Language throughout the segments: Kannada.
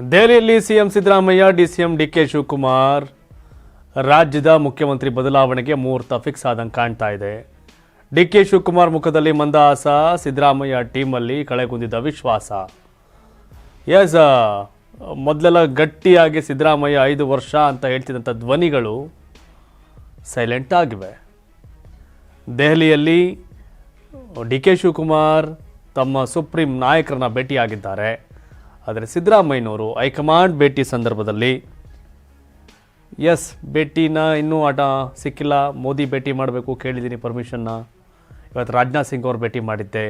ದೆಹಲಿಯಲ್ಲಿ CM Siddaramaiah, DCM D K Shivakumar, ರಾಜ್ಯದ ಮುಖ್ಯಮಂತ್ರಿ ಬದಲಾವಣೆಗೆ ಮುಹೂರ್ತ ಫಿಕ್ಸ್ ಆದಂಗೆ ಕಾಣ್ತಾ ಇದೆ. ಡಿಕೆ ಶಿವಕುಮಾರ್ ಮುಖದಲ್ಲಿ ಮಂದಹಾಸ ಸಿದ್ದರಾಮಯ್ಯ ಟೀಮಲ್ಲಿ ಕಳೆಗುಂದಿದ್ದ ವಿಶ್ವಾಸ. ಎಸ್ ಮೊದಲೆಲ್ಲ ಗಟ್ಟಿಯಾಗಿ ಸಿದ್ದರಾಮಯ್ಯ ಐದು ವರ್ಷ ಅಂತ ಹೇಳ್ತಿದ್ದಂಥ ಧ್ವನಿಗಳು ಸೈಲೆಂಟ್ ಆಗಿವೆ. ದೆಹಲಿಯಲ್ಲಿ ಡಿ ಕೆ ಶಿವಕುಮಾರ್ ತಮ್ಮ ಸುಪ್ರೀಂ ನಾಯಕರನ್ನ ಭೇಟಿಯಾಗಿದ್ದಾರೆ. ಆದರೆ ಸಿದ್ದರಾಮಯ್ಯನವರು ಹೈಕಮಾಂಡ್ ಭೇಟಿ ಸಂದರ್ಭದಲ್ಲಿ, ಎಸ್, ಭೇಟಿನ ಇನ್ನೂ ಆಟ ಸಿಕ್ಕಿಲ್ಲ, ಮೋದಿ ಭೇಟಿ ಮಾಡಬೇಕು ಕೇಳಿದ್ದೀನಿ ಪರ್ಮಿಷನ್ನ. ಇವತ್ತು ರಾಜನಾಥ್ ಸಿಂಗ್ ಅವ್ರು ಭೇಟಿ ಮಾಡಿದ್ದೆ.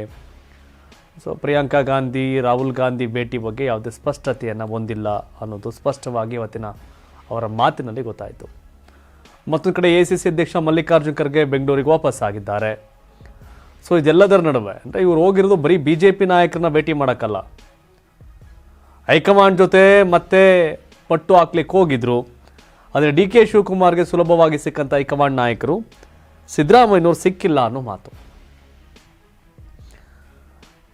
ಸೊ ಪ್ರಿಯಾಂಕಾ ಗಾಂಧಿ, ರಾಹುಲ್ ಗಾಂಧಿ ಭೇಟಿ ಬಗ್ಗೆ ಯಾವುದೇ ಸ್ಪಷ್ಟತೆಯನ್ನು ಹೊಂದಿಲ್ಲ ಅನ್ನೋದು ಸ್ಪಷ್ಟವಾಗಿ ಇವತ್ತಿನ ಅವರ ಮಾತಿನಲ್ಲಿ ಗೊತ್ತಾಯಿತು. ಮತ್ತೊಂದು ಕಡೆ ಎ ಸಿ ಸಿ ಅಧ್ಯಕ್ಷ ಮಲ್ಲಿಕಾರ್ಜುನ್ ಖರ್ಗೆ ಬೆಂಗಳೂರಿಗೆ ವಾಪಸ್ ಆಗಿದ್ದಾರೆ. ಸೊ ಇದೆಲ್ಲದರ ನಡುವೆ, ಅಂದರೆ ಇವರು ಹೋಗಿರೋದು ಬರೀ ಬಿ ಜೆ ಪಿ ನಾಯಕರನ್ನ ಭೇಟಿ ಮಾಡೋಕ್ಕಲ್ಲ. ಹೈಕಮಾಂಡ್ ಜೊತೆ ಮತ್ತೆ ಪಟ್ಟು ಹಾಕ್ಲಿಕ್ಕೆ ಹೋಗಿದ್ರು. ಆದರೆ ಡಿ ಕೆ ಶಿವಕುಮಾರ್ಗೆ ಸುಲಭವಾಗಿ ಸಿಕ್ಕಂಥ ಹೈಕಮಾಂಡ್ ನಾಯಕರು, ಸಿದ್ದರಾಮಯ್ಯನವ್ರು ಸಿಕ್ಕಿಲ್ಲ ಅನ್ನೋ ಮಾತು.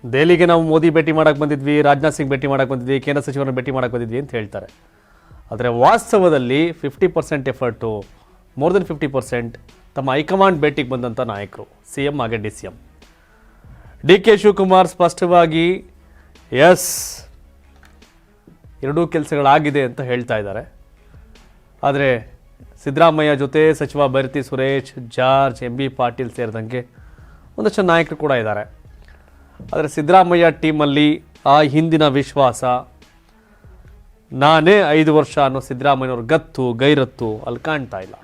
ದೆಹಲಿಗೆ ನಾವು ಮೋದಿ ಭೇಟಿ ಮಾಡಕ್ಕೆ ಬಂದಿದ್ವಿ, ರಾಜನಾಥ್ ಸಿಂಗ್ ಭೇಟಿ ಮಾಡಕ್ಕೆ ಬಂದಿದ್ವಿ, ಕೇಂದ್ರ ಸಚಿವರನ್ನ ಭೇಟಿ ಮಾಡಕ್ಕೆ ಬಂದಿದ್ವಿ ಅಂತ ಹೇಳ್ತಾರೆ. ಆದರೆ ವಾಸ್ತವದಲ್ಲಿ fifty percent effort, more than fifty percent ತಮ್ಮ ಹೈಕಮಾಂಡ್ ಭೇಟಿಗೆ ಬಂದಂಥ ನಾಯಕರು, ಸಿ ಎಂ ಹಾಗೆ D C M. D K Shivakumar ಸ್ಪಷ್ಟವಾಗಿ, ಎಸ್ ಎರಡೂ ಕೆಲಸಗಳಾಗಿದೆ ಅಂತ ಹೇಳ್ತಾ ಇದ್ದಾರೆ. ಆದರೆ ಸಿದ್ದರಾಮಯ್ಯ ಜೊತೆ ಸಚಿವ Byrathi Suresh, George, M B Patil ಸೇರಿದಂಗೆ ಒಂದಷ್ಟು ನಾಯಕರು ಕೂಡ ಇದ್ದಾರೆ. ಆದರೆ ಸಿದ್ದರಾಮಯ್ಯ ಟೀಮಲ್ಲಿ ಆ ಹಿಂದಿನ ವಿಶ್ವಾಸ, ನಾನೇ ಐದು ವರ್ಷ ಅನ್ನೋ ಸಿದ್ದರಾಮಯ್ಯವ್ರ ಗತ್ತು, ಗೈರತ್ತು ಅಲ್ಲಿ ಕಾಣ್ತಾ ಇಲ್ಲ.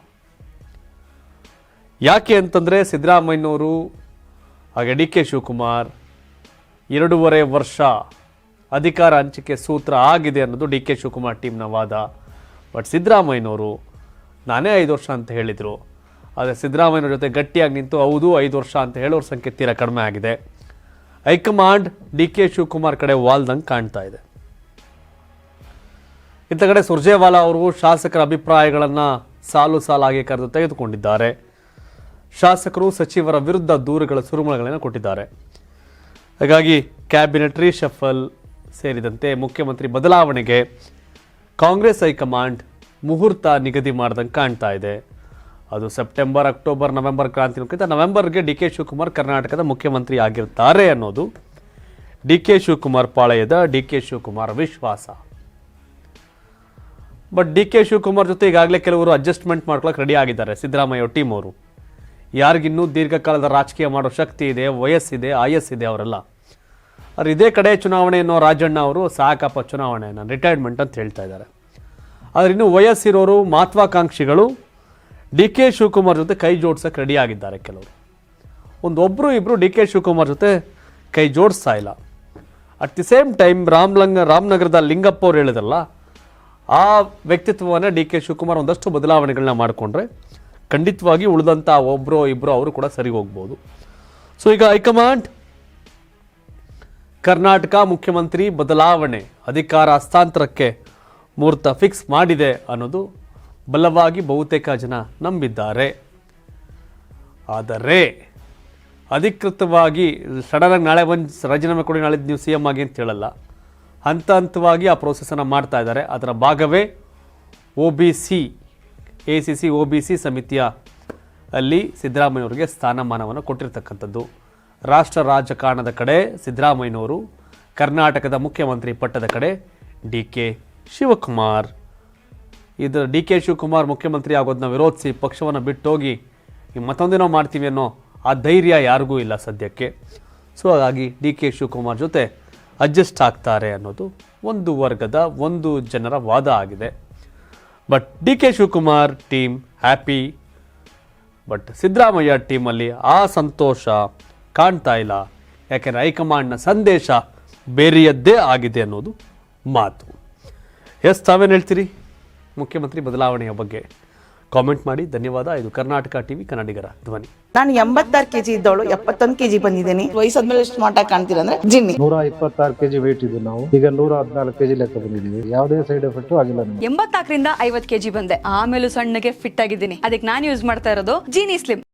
ಯಾಕೆ ಅಂತಂದರೆ ಸಿದ್ದರಾಮಯ್ಯನವರು ಹಾಗೆ ಡಿ ಕೆ ಶಿವಕುಮಾರ್, ಎರಡೂವರೆ ವರ್ಷ ಅಧಿಕಾರ ಹಂಚಿಕೆ ಸೂತ್ರ ಆಗಿದೆ ಅನ್ನೋದು ಡಿ ಕೆ ಶಿವಕುಮಾರ್ ಟೀಮ್ನ ವಾದ. ಬಟ್ ಸಿದ್ದರಾಮಯ್ಯನವರು, ನಾನೇ ಐದು ವರ್ಷ ಅಂತ ಹೇಳಿದರು. ಆದರೆ ಸಿದ್ದರಾಮಯ್ಯನವ್ರ ಜೊತೆ ಗಟ್ಟಿಯಾಗಿ ನಿಂತು ಹೌದು, ಐದು ವರ್ಷ ಅಂತ ಹೇಳೋರ ಸಂಖ್ಯೆ ತೀರಾ ಕಡಿಮೆ ಆಗಿದೆ. ಹೈಕಮಾಂಡ್ ಡಿ ಕೆ ಶಿವಕುಮಾರ್ ಕಡೆ ವಾಲ್ದಂಗೆ ಕಾಣ್ತಾ ಇದೆ. ಇತ್ತ ಕಡೆ ಸುರ್ಜೇವಾಲಾ ಅವರು ಶಾಸಕರ ಅಭಿಪ್ರಾಯಗಳನ್ನು ಸಾಲು ಸಾಲಾಗಿ ಕರೆದು ತೆಗೆದುಕೊಂಡಿದ್ದಾರೆ. ಶಾಸಕರು ಸಚಿವರ ವಿರುದ್ಧ ದೂರುಗಳ ಸುರುಮಳಗಳನ್ನು ಕೊಟ್ಟಿದ್ದಾರೆ. ಹಾಗಾಗಿ ಕ್ಯಾಬಿನೆಟ್ ರೀಶಫಲ್ ಸೇರಿದಂತೆ ಮುಖ್ಯಮಂತ್ರಿ ಬದಲಾವಣೆಗೆ ಕಾಂಗ್ರೆಸ್ ಹೈಕಮಾಂಡ್ ಮುಹೂರ್ತ ನಿಗದಿ ಮಾಡ್ದಂಗೆ ಕಾಣ್ತಾ ಇದೆ. ಅದು ಸೆಪ್ಟೆಂಬರ್, ಅಕ್ಟೋಬರ್, ನವೆಂಬರ್ ಕ್ರಾಂತಿಗಿಂತ ನವೆಂಬರ್ಗೆ ಡಿ ಕೆ ಶಿವಕುಮಾರ್ ಕರ್ನಾಟಕದ ಮುಖ್ಯಮಂತ್ರಿ ಆಗಿರ್ತಾರೆ ಅನ್ನೋದು ಡಿ ಕೆ ಶಿವಕುಮಾರ್ ಪಾಳೆಯದ ಡಿ ಕೆ ಶಿವಕುಮಾರ್ ವಿಶ್ವಾಸ. ಬಟ್ ಡಿ ಕೆ ಶಿವಕುಮಾರ್ ಜೊತೆ ಈಗಾಗಲೇ ಕೆಲವರು ಅಡ್ಜಸ್ಟ್ಮೆಂಟ್ ಮಾಡ್ಕೊಳಕ್ಕೆ ರೆಡಿ ಆಗಿದ್ದಾರೆ. ಸಿದ್ದರಾಮಯ್ಯ ಟೀಮ್ ಅವರು. ಯಾರಿಗಿನ್ನೂ ದೀರ್ಘಕಾಲದ ರಾಜಕೀಯ ಮಾಡೋ ಶಕ್ತಿ ಇದೆ, ವಯಸ್ಸಿದೆ, ಆಯಸ್ಸಿದೆ ಅವರೆಲ್ಲ. ಅವ್ರು ಇದೇ ಕಡೆ ಚುನಾವಣೆ ಅನ್ನೋ ರಾಜಣ್ಣ ಅವರು ಸಾಕಪ್ಪ ಚುನಾವಣೆ ನಾನು ರಿಟೈರ್ಮೆಂಟ್ ಅಂತ ಹೇಳ್ತಾ ಇದ್ದಾರೆ. ಆದರೆ ಇನ್ನು ವಯಸ್ಸಿರೋರು ಮಹತ್ವಾಕಾಂಕ್ಷಿಗಳು ಡಿ ಕೆ ಶಿವಕುಮಾರ್ ಜೊತೆ ಕೈ ಜೋಡಿಸೋಕೆ ರೆಡಿ ಆಗಿದ್ದಾರೆ ಕೆಲವರು. ಒಂದು ಒಬ್ಬರು ಇಬ್ಬರು ಡಿ ಕೆ ಶಿವಕುಮಾರ್ ಜೊತೆ ಕೈ ಜೋಡಿಸ್ತಾ ಇಲ್ಲ. ಅಟ್ ದಿ ಸೇಮ್ ಟೈಮ್ ರಾಮ್ಲಂಗ ರಾಮನಗರದ ಲಿಂಗಪ್ಪ ಅವ್ರು ಹೇಳಿದಲ್ಲ ಆ ವ್ಯಕ್ತಿತ್ವವನ್ನು ಡಿ ಕೆ ಶಿವಕುಮಾರ್ ಒಂದಷ್ಟು ಬದಲಾವಣೆಗಳನ್ನ ಮಾಡಿಕೊಂಡ್ರೆ ಖಂಡಿತವಾಗಿ ಉಳಿದಂಥ ಒಬ್ಬರು ಇಬ್ಬರು ಅವರು ಕೂಡ ಸರಿ ಹೋಗ್ಬೋದು. ಸೊ ಈಗ ಹೈಕಮಾಂಡ್ ಕರ್ನಾಟಕ ಮುಖ್ಯಮಂತ್ರಿ ಬದಲಾವಣೆ ಅಧಿಕಾರ ಹಸ್ತಾಂತರಕ್ಕೆ ಮುಹೂರ್ತ ಫಿಕ್ಸ್ ಮಾಡಿದೆ ಅನ್ನೋದು ಬಲವಾಗಿ ಬಹುತೇಕ ಜನ ನಂಬಿದ್ದಾರೆ. ಆದರೆ ಅಧಿಕೃತವಾಗಿ ಸಡನ್ನಾಗಿ ನಾಳೆ ಬಂದು ರಾಜೀನಾಮೆ ಕೊಡಿ, ನಾಳೆ ನೀವು ಸಿ ಎಂ ಆಗಿ ಅಂತ ಹೇಳಲ್ಲ. ಹಂತ ಹಂತವಾಗಿ ಆ ಪ್ರೋಸೆಸನ್ನು ಮಾಡ್ತಾ ಇದ್ದಾರೆ. ಅದರ ಭಾಗವೇ O B C A C C O B C ಸಮಿತಿಯ ಅಲ್ಲಿ ಸಿದ್ದರಾಮಯ್ಯವ್ರಿಗೆ ಸ್ಥಾನಮಾನವನ್ನು ಕೊಟ್ಟಿರ್ತಕ್ಕಂಥದ್ದು. ರಾಷ್ಟ್ರ ರಾಜಕಾರಣದ ಕಡೆ ಸಿದ್ದರಾಮಯ್ಯನವರು, ಕರ್ನಾಟಕದ ಮುಖ್ಯಮಂತ್ರಿ ಪಟ್ಟದ ಕಡೆ ಡಿ ಕೆ ಶಿವಕುಮಾರ್. ಇದು ಡಿ ಕೆ ಶಿವಕುಮಾರ್ ಮುಖ್ಯಮಂತ್ರಿ ಆಗೋದನ್ನ ವಿರೋಧಿಸಿ ಪಕ್ಷವನ್ನು ಬಿಟ್ಟೋಗಿ ಮತ್ತೊಂದೇನೋ ಮಾಡ್ತೀವಿ ಅನ್ನೋ ಆ ಧೈರ್ಯ ಯಾರಿಗೂ ಇಲ್ಲ ಸದ್ಯಕ್ಕೆ. ಸೊ ಹಾಗಾಗಿ ಡಿ ಕೆ ಶಿವಕುಮಾರ್ ಜೊತೆ ಅಡ್ಜಸ್ಟ್ ಆಗ್ತಾರೆ ಅನ್ನೋದು ಒಂದು ವರ್ಗದ ಒಂದು ಜನರ ವಾದ ಆಗಿದೆ. But D K Shivakumar team happy, but Siddaramaiah ಟೀಮಲ್ಲಿ ಆ ಸಂತೋಷ ಕಾಣ್ತಾ ಇಲ್ಲ. ಯಾಕೆಂದರೆ ಹೈಕಮಾಂಡ್ನ ಸಂದೇಶ ಬೇರೆಯದ್ದೇ ಆಗಿದೆ ಅನ್ನೋದು ಮಾತು. ಎಸ್ ತಾವೇನು ಹೇಳ್ತೀರಿ? ಮುಖ್ಯಮಂತ್ರಿ ಬದಲಾವಣೆಯ ಬಗ್ಗೆ ಕಾಮೆಂಟ್ ಮಾಡಿ. ಧನ್ಯವಾದ. ಇದು ಕರ್ನಾಟಕ ಟಿವಿ ಕನ್ನಡಿಗರ ಧ್ವನಿ. ನಾನು ಎಂಬತ್ತಾರು ಕೆಜಿ ಇದ್ದವಳು ಎಪ್ಪತ್ತೊಂದು ಕೆಜಿ ಬಂದಿದ್ದೀನಿ. ವಯಸ್ಸಾದ್ಮೇಲೆ ಸ್ಮಾರ್ಟ್ ಆಗಿ ಕಾಣ್ತೀರ ಅಂದ್ರೆ ಜಿನ್ನಿ. ನೂರ ಇಪ್ಪತ್ತಾರು ಕೆಜಿ ವೇಟ್ ಇದ್ದು ನಾವು. ಈಗ ನೂರ ಹದಿನಾಲ್ಕು ಕೆಜಿ ಲೆಕ್ಕ ಬಂದಿದ್ದೀವಿ. ಯಾವುದೇ ಸೈಡ್ ಎಫೆಕ್ಟ್ ಆಗಿಲ್ಲ ಎಂಬತ್ತಾಕರಿಂದ ಎಂಬತ್ನಾಲ್ಕರಿಂದ ಐವತ್ ಕೆಜಿ ಬಂದೆ. ಆಮೇಲೆ ಸಣ್ಣಗೆ ಫಿಟ್ ಆಗಿದ್ದೀನಿ. ಅದಕ್ಕೆ ನಾನು ಯೂಸ್ ಮಾಡ್ತಾ ಇರೋದು ಜೀನಿ ಸ್ಲಿಮ್